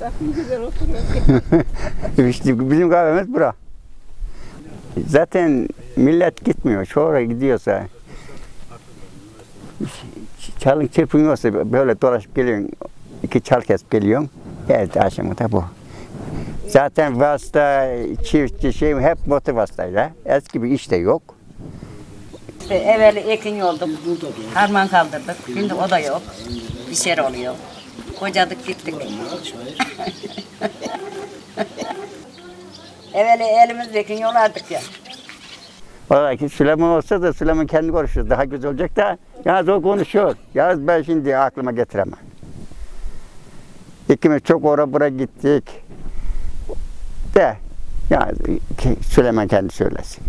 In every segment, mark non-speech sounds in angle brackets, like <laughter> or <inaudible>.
Bak ne güzel oturuyor. İşte <laughs> bizim kahvemiz bura. Zaten millet gitmiyor. Çoğu gidiyorsa. Çalın çırpın yoksa böyle dolaşıp geliyorsun. iki çal kesip geliyorsun. Evet akşamı da bu. Zaten vasıta, çiftçi şey hep motor vasıtayla. Eski bir iş de yok. İşte evveli ekin yolduk, harman kaldırdık. Şimdi o da yok. Bir şey oluyor. Kocadık gittik. <laughs> evveli elimizle ekin yolardık ya. Vallahi Süleyman olsa da Süleyman kendi konuşuyor. Daha güzel olacak da yalnız o konuşuyor. Yalnız ben şimdi aklıma getiremem. İkimiz çok ora bura gittik. De yani ki- Süleyman kendi söylesin.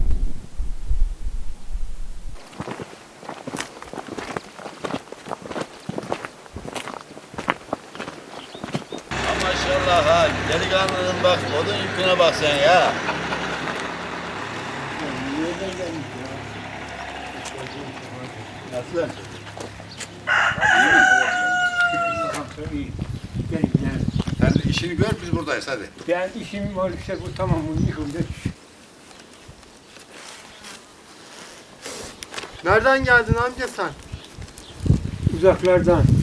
Maşallah ha. Delikanlının bak odun yüküne bak sen ya. Nasıl? Sen de işini gör biz buradayız hadi. Ben işim var işte bu tamam bunu yıkıldı. Nereden geldin amca sen? Uzaklardan.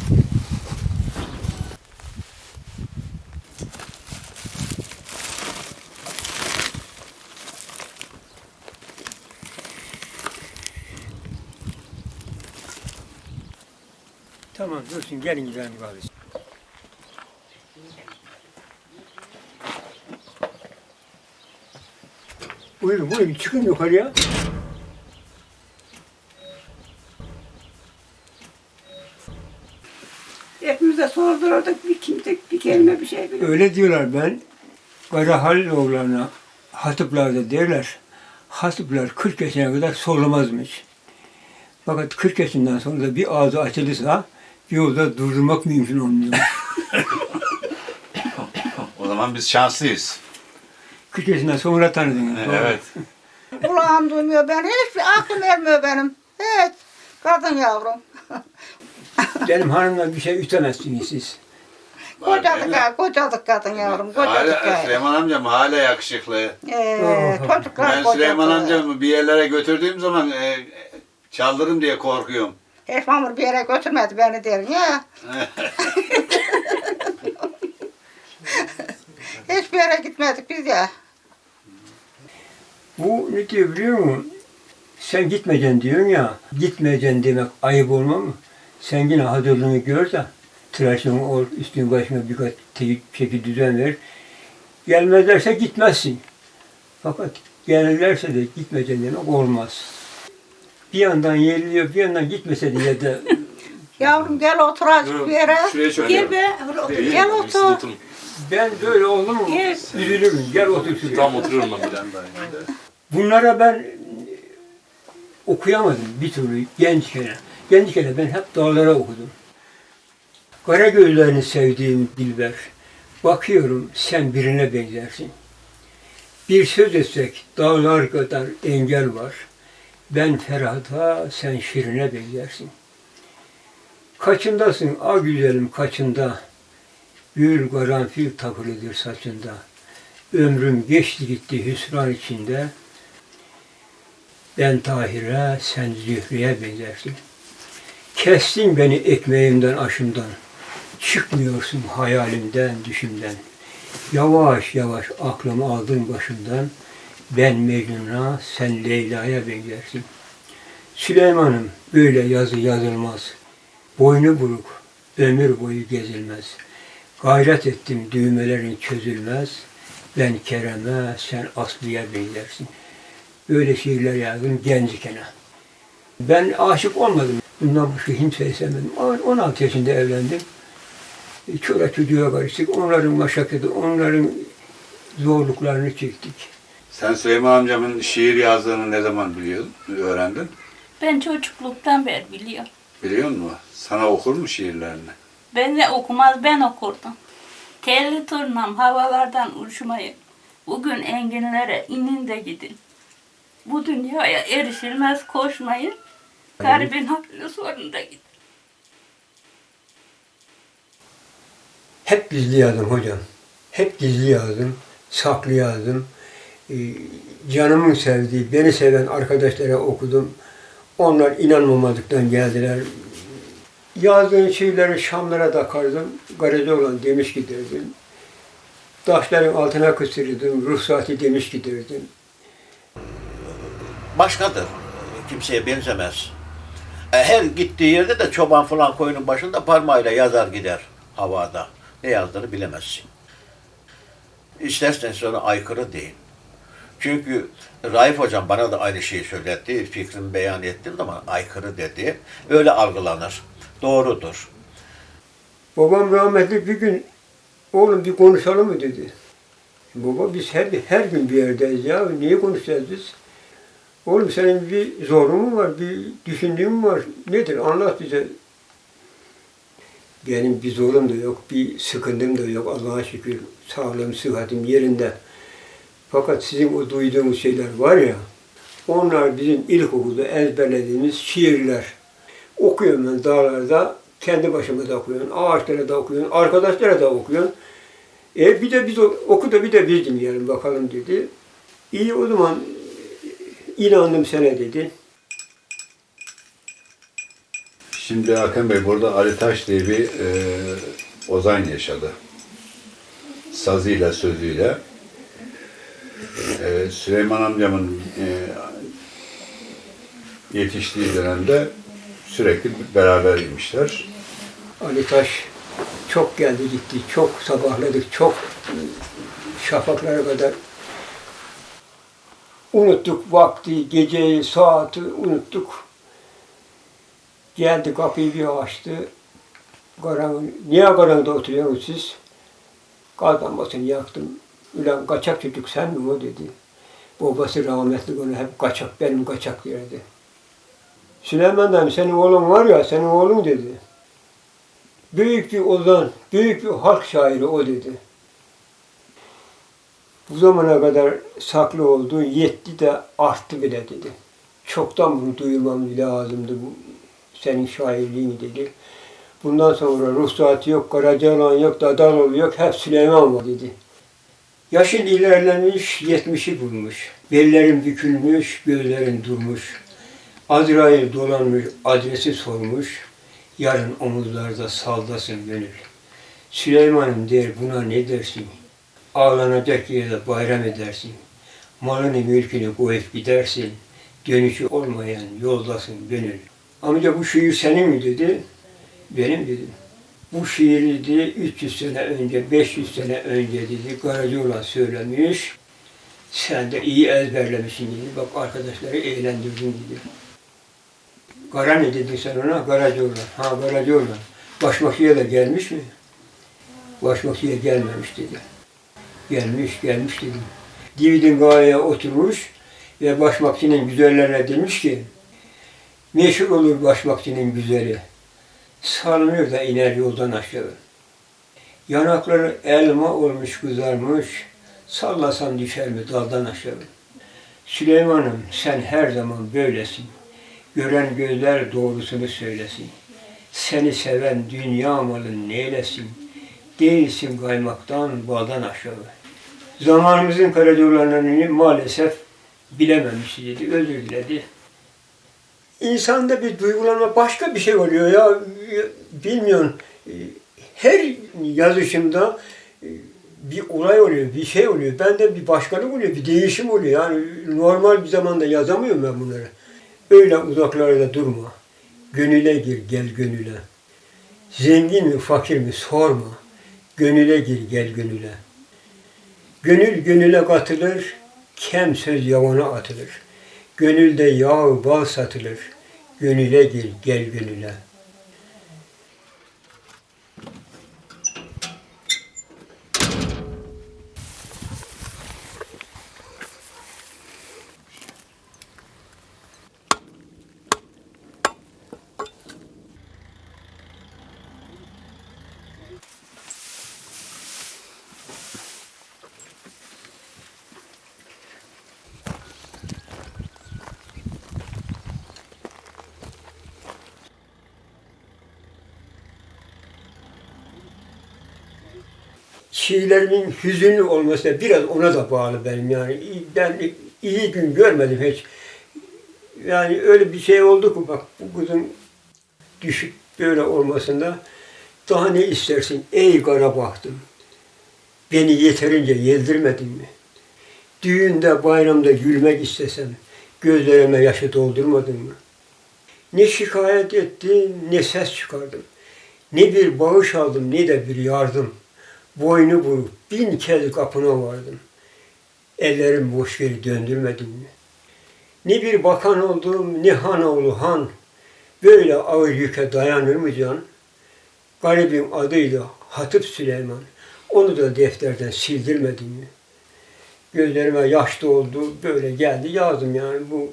Tamam dursun gelin gidelim kardeşim. Buyurun buyurun çıkın yukarıya. Hepimize sordururduk bir kimse bir kelime bir şey bilmiyor. Öyle diyorlar ben. Kara Haliloğullarına hatıplarda derler. Hatıplar 40 yaşına kadar sorulamazmış. Fakat 40 yaşından sonra da bir ağzı açılırsa bir oda durdurmak mümkün olmuyor. <laughs> O zaman biz şanslıyız. 40 yaşından sonra tanıdın. Evet. <laughs> Kulağım duymuyor ben. Hiçbir aklım ermiyor benim. Hiç. Kadın yavrum. <laughs> Benim hanımla bir şey ütemezsiniz siz. Kocadık ha, kocadık kadın yavrum. Kocadık Hala, ha. Süleyman amcam hala yakışıklı. Ee, çocuklar Ben Süleyman kocadık. amcamı bir yerlere götürdüğüm zaman e, çaldırırım diye korkuyorum. Hiç mamur bir yere götürmedi beni derim ya. <laughs> Hiçbir yere gitmedik biz ya. Bu ne diyor biliyor musun? Sen gitmeyeceksin diyorsun ya. Gitmeyeceksin demek ayıp olma mı? Sen yine hazırlığını gör de tıraşını ol, üstün başına birkaç teyit şekil düzen ver. Gelmezlerse gitmezsin. Fakat gelirlerse de gitmeyeceksin demek olmaz. Bir yandan yeriliyor, bir yandan gitmese diye de <laughs> Yavrum gel otur azıcık bir yere. Şuraya şöyle. Gel be. Gel otur. ben böyle oldum mu Gel. üzülürüm. Gel otur şuraya. Tam oturuyorum ben bir Bunlara ben okuyamadım bir türlü gençken. Gençken ben hep dağlara okudum. Kara gözlerini sevdiğim Dilber. Bakıyorum sen birine benzersin. Bir söz etsek dağlar kadar engel var. Ben Ferhat'a sen Şirin'e benzersin. Kaçındasın a güzelim kaçında. Gül karanfil takılıdır saçında. Ömrüm geçti gitti hüsran içinde. Ben Tahir'e, sen Zühre'ye benzersin. Kestin beni ekmeğimden, aşımdan. Çıkmıyorsun hayalimden, düşümden. Yavaş yavaş aklımı aldın başımdan. Ben Mecnun'a, sen Leyla'ya benzersin. Süleyman'ım böyle yazı yazılmaz. Boynu buruk, ömür boyu gezilmez. Gayret ettim düğmelerin çözülmez. Ben Kerem'e, sen Aslı'ya benzersin. Böyle şiirler yazdım gençken. Ben aşık olmadım. Bundan başka kimseyi sevmedim. Ama 16 yaşında evlendim. E, Çora çocuğa karıştık. Onların maşakati, onların zorluklarını çektik. Sen Süleyman amcamın şiir yazdığını ne zaman biliyordun, öğrendin? Ben çocukluktan beri biliyorum. Biliyor musun? Sana okur mu şiirlerini? Ben de okumaz ben okurdum. Telli turnam havalardan uçmayın. Bugün enginlere inin de gidin. Bu dünyaya erişilmez koşmayın. Garibin hakkı sorun da gidin. Hep gizli yazdım hocam. Hep gizli yazdım. Saklı yazdım. Ee, canımın sevdiği, beni seven arkadaşlara okudum. Onlar inanmamadıktan geldiler. Yazdığım şeyleri Şamlara takardım. Garajda olan demiş giderdim. Taşların altına kıstırırdım. Ruhsati demiş giderdim. başkadır. Kimseye benzemez. E, Her gittiği yerde de çoban falan koyunun başında parmağıyla yazar gider havada. Ne yazdığını bilemezsin. İstersen sonra aykırı değil. Çünkü Raif hocam bana da aynı şeyi söyletti. Fikrimi beyan ettiğim zaman aykırı dedi. Öyle algılanır. Doğrudur. Babam rahmetli bir gün oğlum bir konuşalım mı dedi. Baba biz her, her gün bir yerdeyiz ya. Niye konuşacağız biz? Oğlum senin bir zorun mu var? Bir düşündüğün mü var? Nedir? Anlat bize. Benim bir zorum da yok, bir sıkıntım da yok. Allah'a şükür sağlığım, sıhhatim yerinde. Fakat sizin o duyduğunuz şeyler var ya, onlar bizim ilkokulda ezberlediğimiz şiirler. Okuyorum ben dağlarda, kendi başıma da okuyorum, ağaçlara da okuyorum, arkadaşlara da okuyorum. E bir de biz oku da bir de biz dinleyelim bakalım dedi. İyi o zaman inandım sana dedi. Şimdi Hakan Bey burada Ali Taş diye bir e, ozan yaşadı. Sazıyla, sözüyle. E, Süleyman amcamın e, yetiştiği dönemde sürekli berabermişler. Ali Taş çok geldi gitti, çok sabahladık, çok şafaklara kadar unuttuk vakti, geceyi, saati unuttuk. Geldi kapıyı bir açtı. Karanlık, niye karanlıkta oturuyorsunuz siz? Gaz lambasını yaktım. Ulan kaçak çocuk sen mi o dedi. Babası rahmetli onu hep kaçak, benim kaçak derdi. Süleyman dedim, senin oğlun var ya, senin oğlun dedi. Büyük bir ozan, büyük bir halk şairi o dedi. Bu zamana kadar saklı olduğu yetti de arttı bile dedi. Çoktan bunu duyurmam lazımdı bu senin şairliğin dedi. Bundan sonra ruhsatı yok, Karacaoğlan yok, Dadaloğlu yok, hep Süleyman var dedi. Yaşın ilerlemiş, yetmişi bulmuş. Bellerin bükülmüş, gözlerin durmuş. Azrail dolanmış, adresi sormuş. Yarın omuzlarda saldasın gönül. Süleyman'ım der buna ne dersin? Ağlanacak yerde bayram edersin. Malını mülkünü koyup gidersin. Dönüşü olmayan yoldasın gönül. Amca bu şiir senin mi dedi. Benim dedim. Bu şiiri dedi 300 sene önce, 500 sene önce dedi Karacaoğlan söylemiş. Sen de iyi ezberlemişsin dedi. Bak arkadaşları eğlendirdin dedi. Kara ne dedin sen ona? Karacaoğlan. Ha Karacaoğlan. Başmakçıya da gelmiş mi? Başmakçıya gelmemiş dedi. Gelmiş, gelmiş dedim. Dividin gayeye oturmuş ve başmakçının güzellerine demiş ki meşhur olur başmakçının güzeli. Salınır da iner yoldan aşağı. Yanakları elma olmuş kızarmış, sallasam düşer mi daldan aşağı. Süleyman'ım sen her zaman böylesin. Gören gözler doğrusunu söylesin. Seni seven dünya malın neylesin? Değilsin kaymaktan baldan aşağı. Zamanımızın Karacaoğlanlarını maalesef bilememiş dedi, özür diledi. İnsanda bir duygulanma başka bir şey oluyor ya. Bilmiyorum. Her yazışımda e, bir olay oluyor, bir şey oluyor. Bende bir başkalık oluyor, bir değişim oluyor. Yani normal bir zamanda yazamıyorum ben bunları. Öyle uzaklarda durma. Gönüle gir, gel gönüle. Zengin mi, fakir mi sorma. Gönüle gir, gel gönüle. Gönül gönüle katılır, kem söz yavana atılır. Gönülde yağ bal satılır. Gönüle gir, gel gönüle. Şiirlerimin hüzünlü olması biraz ona da bağlı benim yani. Ben iyi gün görmedim hiç. Yani öyle bir şey oldu ki bak bu kızın düşük böyle olmasında daha ne istersin ey kara bahtım. Beni yeterince yeldirmedin mi? Düğünde bayramda gülmek istesem gözlerime yaşı doldurmadın mı? Ne şikayet ettim ne ses çıkardım. Ne bir bağış aldım ne de bir yardım. Boynu vurup bin kez kapına vardım. Ellerim boş geri döndürmedin mi? Ne bir bakan oldum ne han oğlu han. Böyle ağır yüke dayanır mı can? Garibim adıyla Hatip Süleyman. Onu da defterden sildirmedin mi? Gözlerime yaş doldu. Böyle geldi yazdım yani bu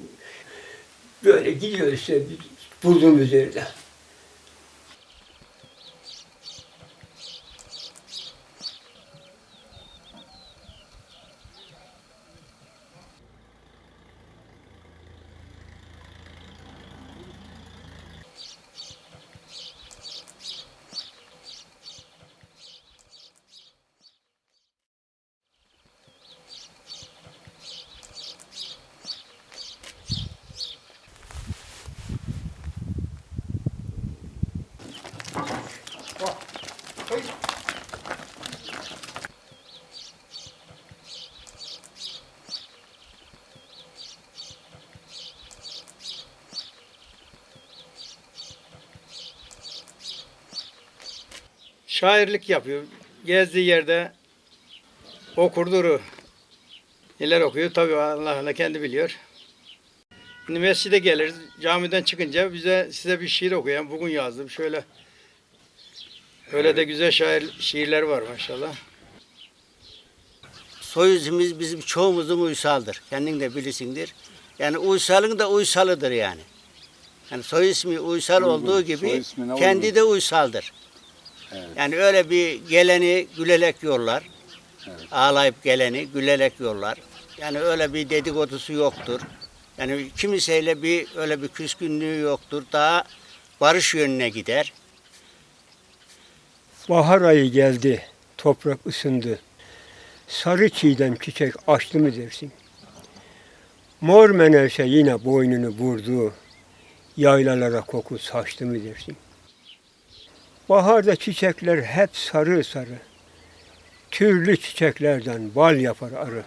böyle gidiyor işte bulduğumuz yerde. Şairlik yapıyor. Gezdiği yerde okurduru. Neler okuyor tabii Allah Allah kendi biliyor. Şimdi mescide gelir, camiden çıkınca bize size bir şiir okuyan bugün yazdım şöyle. Öyle de güzel şair şiirler var maşallah. soy ismimiz bizim çoğumuzun uysaldır. Kendin de bilisindir. Yani uysalın da uysalıdır yani. Yani soy ismi uysal olduğu gibi kendi de uysaldır. Yani öyle bir geleni gülelek yollar. Ağlayıp geleni gülelek yollar. Yani öyle bir dedikodusu yoktur. Yani kimseyle bir öyle bir küskünlüğü yoktur. Daha barış yönüne gider. Bahar ayı geldi, toprak ısındı. Sarı çiğdem çiçek açtı mı dersin? Mor menevşe yine boynunu vurdu. Yaylalara koku saçtı mı dersin? Baharda çiçekler hep sarı sarı. Türlü çiçeklerden bal yapar arı.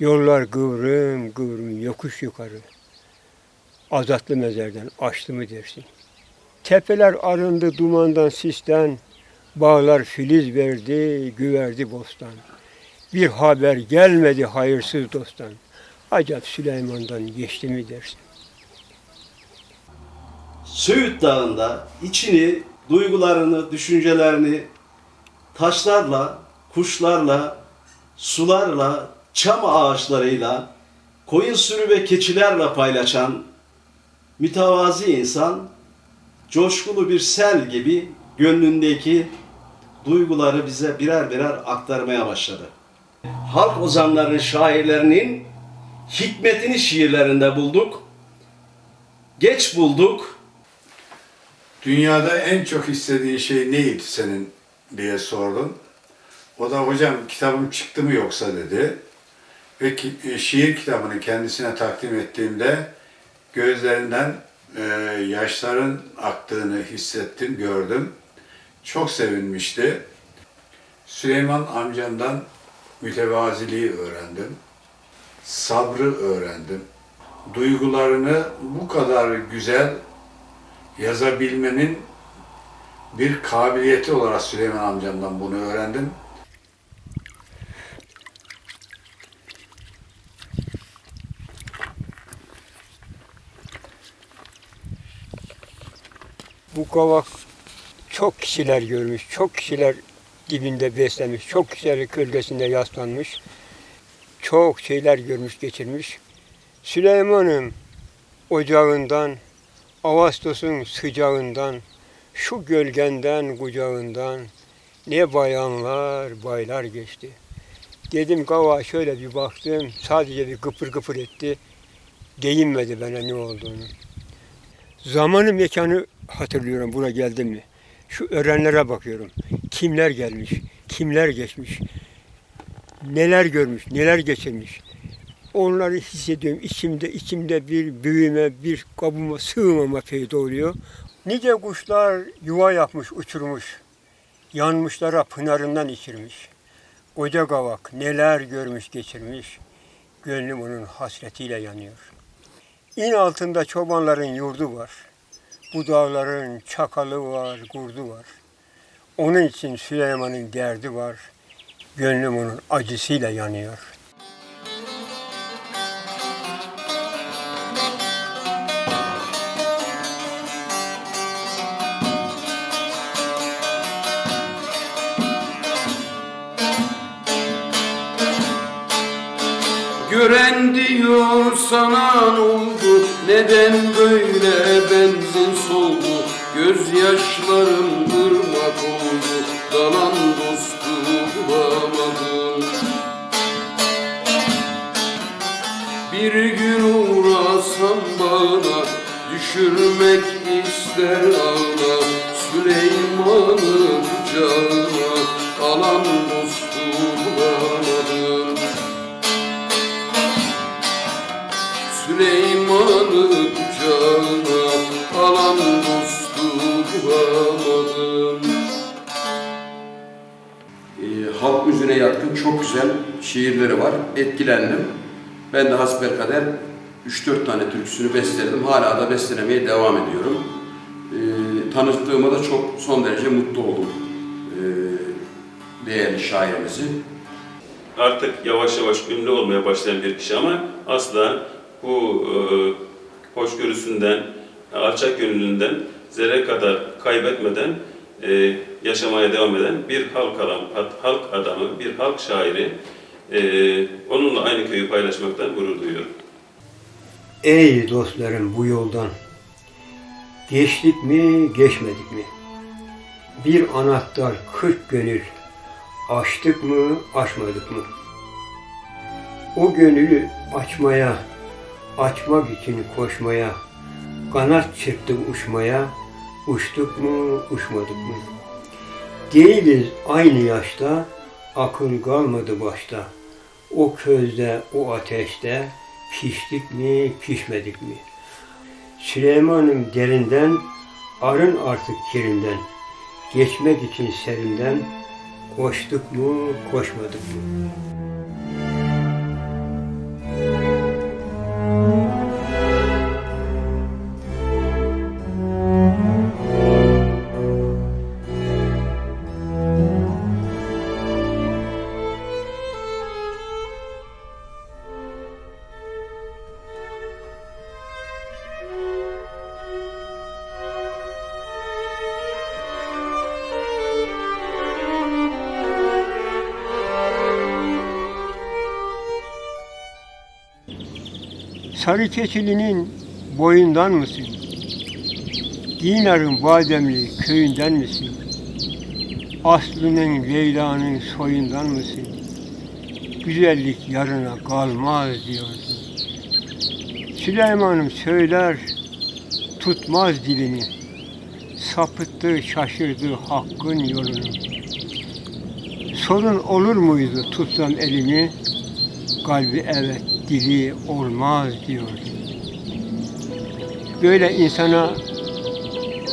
Yollar kıvrım kıvrım yokuş yukarı. Azatlı mezerden açtı mı dersin? Tepeler arındı dumandan sisten, bağlar filiz verdi, güverdi bostan. Bir haber gelmedi hayırsız dosttan. Acaba Süleyman'dan geçti mi dersin? Söğüt Dağı'nda içini, duygularını, düşüncelerini taşlarla, kuşlarla, sularla, çam ağaçlarıyla, koyun sürü ve keçilerle paylaşan mütevazi insan coşkulu bir sel gibi gönlündeki duyguları bize birer birer aktarmaya başladı. Halk ozanlarının, şairlerinin hikmetini şiirlerinde bulduk. Geç bulduk, Dünyada en çok istediğin şey neydi senin diye sordum. O da hocam kitabım çıktı mı yoksa dedi. Ve ki, e, şiir kitabını kendisine takdim ettiğimde gözlerinden e, yaşların aktığını hissettim, gördüm. Çok sevinmişti. Süleyman amcamdan mütevaziliği öğrendim. Sabrı öğrendim. Duygularını bu kadar güzel yazabilmenin bir kabiliyeti olarak Süleyman amcamdan bunu öğrendim. Bu kavak çok kişiler görmüş, çok kişiler dibinde beslemiş, çok kişiler gölgesinde yaslanmış, çok şeyler görmüş, geçirmiş. Süleyman'ın ocağından, Ağustos'un sıcağından, şu gölgenden, kucağından ne bayanlar, baylar geçti. Dedim kava şöyle bir baktım, sadece bir kıpır kıpır etti. Değinmedi bana ne olduğunu. Zamanı mekanı hatırlıyorum buraya geldim mi. Şu öğrenlere bakıyorum. Kimler gelmiş, kimler geçmiş, neler görmüş, neler geçirmiş. Onları hissediyorum. İçimde, içimde bir büyüme, bir kabıma sığmama peyda oluyor. Nice kuşlar yuva yapmış, uçurmuş. Yanmışlara pınarından içirmiş. Koca kavak neler görmüş, geçirmiş. Gönlüm onun hasretiyle yanıyor. İn altında çobanların yurdu var. Bu dağların çakalı var, kurdu var. Onun için Süleyman'ın derdi var. Gönlüm onun acısıyla yanıyor. Gören diyor sana ne oldu? Neden böyle benzin soldu Gözyaşlarım ırmak oldu Dalan dostu bulamadım. Bir gün uğrasam bana Düşürmek ister ağla Süleyman'ı kucağına Alan dostu bulamadım. Ee, halk müziğine yatkın çok güzel şiirleri var. Etkilendim. Ben de hasbelkader 3-4 tane türküsünü besteledim. Hala da bestelemeye devam ediyorum. Ee, tanıttığıma da çok son derece mutlu oldum. Ee, değerli şairimizi. Artık yavaş yavaş ünlü olmaya başlayan bir kişi ama asla bu e, hoşgörüsünden, alçak gönüllünden zerre kadar kaybetmeden e, yaşamaya devam eden bir halk adam, halk adamı, bir halk şairi. E, onunla aynı köyü paylaşmaktan gurur duyuyorum. Ey dostlarım bu yoldan, geçtik mi geçmedik mi? Bir anahtar kırk gönül, açtık mı açmadık mı? O gönülü açmaya, açmak için koşmaya, kanat çırptık uçmaya, uçtuk mu uçmadık mı? Değiliz aynı yaşta, akıl kalmadı başta. O közde, o ateşte, piştik mi, pişmedik mi? Süleyman'ın derinden, arın artık kirinden, geçmek için serinden, koştuk mu, koşmadık mı? Sarı keçilinin boyundan mısın? Dinar'ın Bademli köyünden misin? Aslı'nın Leyla'nın soyundan mısın? Güzellik yarına kalmaz diyorsun. Süleyman'ım söyler, tutmaz dilini. Sapıttı, şaşırdı hakkın yolunu. Sorun olur muydu tutsam elini? Kalbi evet, dili olmaz diyor. Böyle insana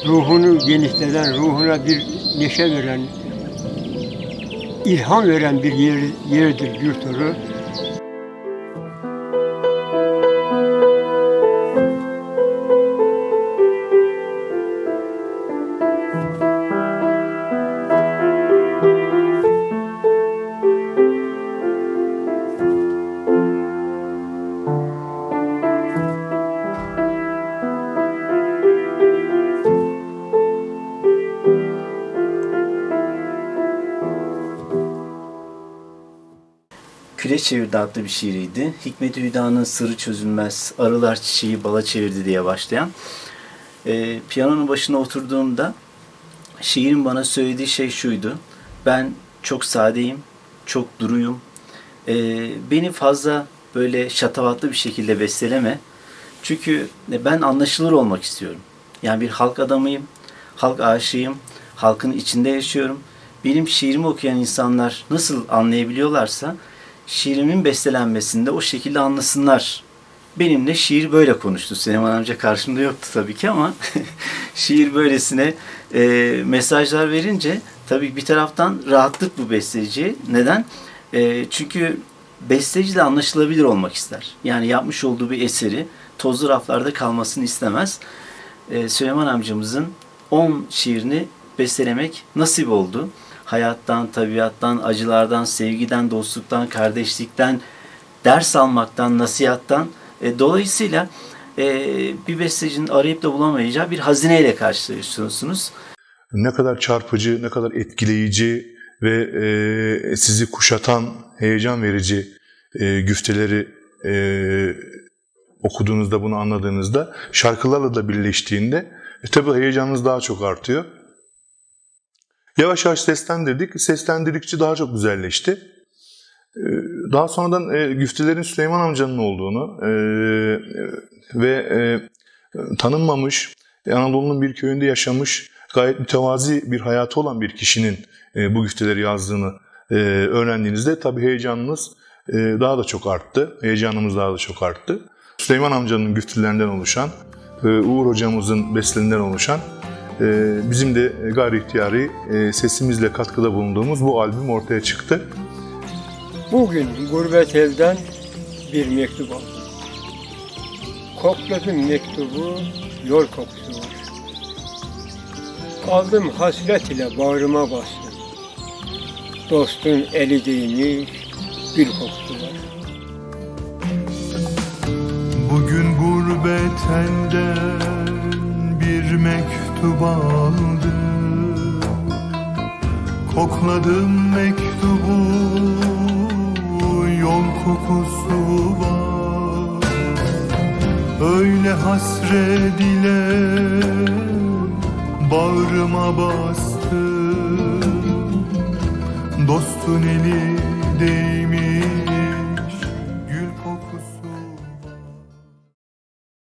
ruhunu genişleten, ruhuna bir neşe veren, ilham veren bir yer, yerdir Gürtürü. Küre çevirdi adlı bir şiiriydi. Hikmet Hüda'nın Sırrı Çözülmez, Arılar Çiçeği Bala Çevirdi diye başlayan. Ee, piyanonun başına oturduğumda şiirin bana söylediği şey şuydu. Ben çok sadeyim, çok duruyum. Ee, beni fazla böyle şatavatlı bir şekilde besteleme. Çünkü ben anlaşılır olmak istiyorum. Yani bir halk adamıyım, halk aşığıyım, halkın içinde yaşıyorum benim şiirimi okuyan insanlar nasıl anlayabiliyorlarsa şiirimin bestelenmesinde o şekilde anlasınlar. Benimle şiir böyle konuştu. Süleyman amca karşımda yoktu tabii ki ama <laughs> şiir böylesine e, mesajlar verince tabii bir taraftan rahatlık bu besteciye. Neden? E, çünkü besteci de anlaşılabilir olmak ister. Yani yapmış olduğu bir eseri tozlu raflarda kalmasını istemez. E, Süleyman amcamızın 10 şiirini bestelemek nasip oldu. Hayattan, tabiattan, acılardan, sevgiden, dostluktan, kardeşlikten, ders almaktan, nasihattan. E, dolayısıyla e, bir bestecinin arayıp da bulamayacağı bir hazineyle karşılaşıyorsunuz. Ne kadar çarpıcı, ne kadar etkileyici ve e, sizi kuşatan, heyecan verici e, güfteleri e, okuduğunuzda, bunu anladığınızda, şarkılarla da birleştiğinde e, tabii heyecanınız daha çok artıyor. Yavaş yavaş seslendirdik. Seslendirdikçe daha çok güzelleşti. Ee, Daha sonradan e, güftelerin Süleyman amcanın olduğunu e, ve e, tanınmamış, e, Anadolu'nun bir köyünde yaşamış, gayet mütevazi bir hayatı olan bir kişinin bu güfteleri yazdığını öğrendiğinizde tabii heyecanınız daha da çok arttı. Heyecanımız daha da çok arttı. Süleyman amcanın güftelerinden oluşan, Uğur hocamızın bestelerinden oluşan bizim de gayri ihtiyari e, sesimizle katkıda bulunduğumuz bu albüm ortaya çıktı. Bugün gurbet elden bir mektup aldım. Kokladım mektubu, yol kokusu var. Aldım hasret ile bağrıma bastım. Dostun eli değmiş, gül kokusu var. Bugün gurbet elden bir mektup aldım Kokladım mektubu. Yol kokusu var. Öyle hasret ile bağrıma bastım Dostun eli değmiş